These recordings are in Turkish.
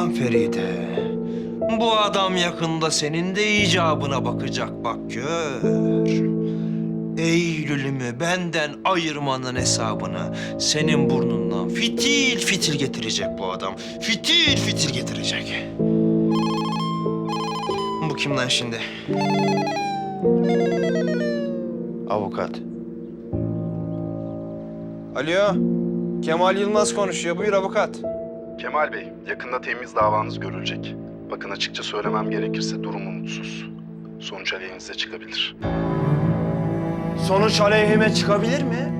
Ulan Feride. Bu adam yakında senin de icabına bakacak bak gör. Eylül'ümü benden ayırmanın hesabını senin burnundan fitil fitil getirecek bu adam. Fitil fitil getirecek. Bu kim lan şimdi? Avukat. Alo. Kemal Yılmaz konuşuyor. Buyur avukat. Kemal Bey, yakında temiz davanız görülecek. Bakın açıkça söylemem gerekirse durum umutsuz. Sonuç aleyhinize çıkabilir. Sonuç aleyhime çıkabilir mi?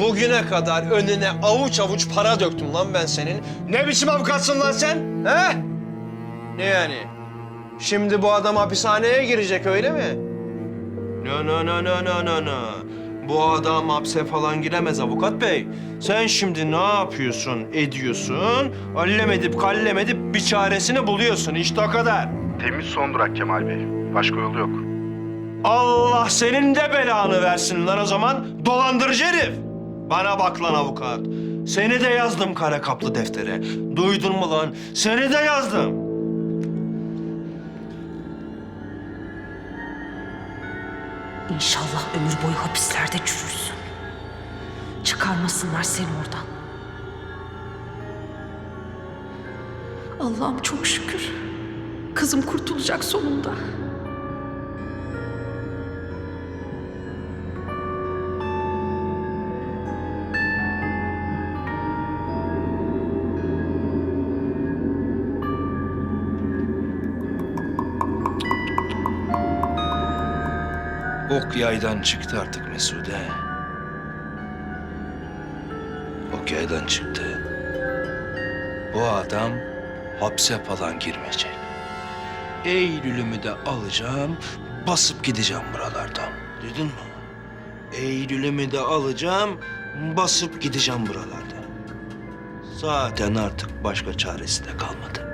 Bugüne kadar önüne avuç avuç para döktüm lan ben senin. Ne biçim avukatsın lan sen? He? Ne yani? Şimdi bu adam hapishaneye girecek öyle mi? No no no no no no no. Bu adam hapse falan giremez avukat bey. Sen şimdi ne yapıyorsun, ediyorsun? Allem edip kallem edip bir çaresini buluyorsun. İşte o kadar. Temiz son durak Kemal Bey. Başka yolu yok. Allah senin de belanı versin lan o zaman dolandırıcı herif. Bana bak lan avukat. Seni de yazdım kara kaplı deftere. Duydun mu lan? Seni de yazdım. İnşallah ömür boyu hapislerde çürürsün. Çıkarmasınlar seni oradan. Allah'ım çok şükür. Kızım kurtulacak sonunda. Ok yaydan çıktı artık Mesude. Ok yaydan çıktı. Bu adam hapse falan girmeyecek. Eylül'ümü de alacağım, basıp gideceğim buralardan. Duydun mu? Eylül'ümü de alacağım, basıp gideceğim buralardan. Zaten artık başka çaresi de kalmadı.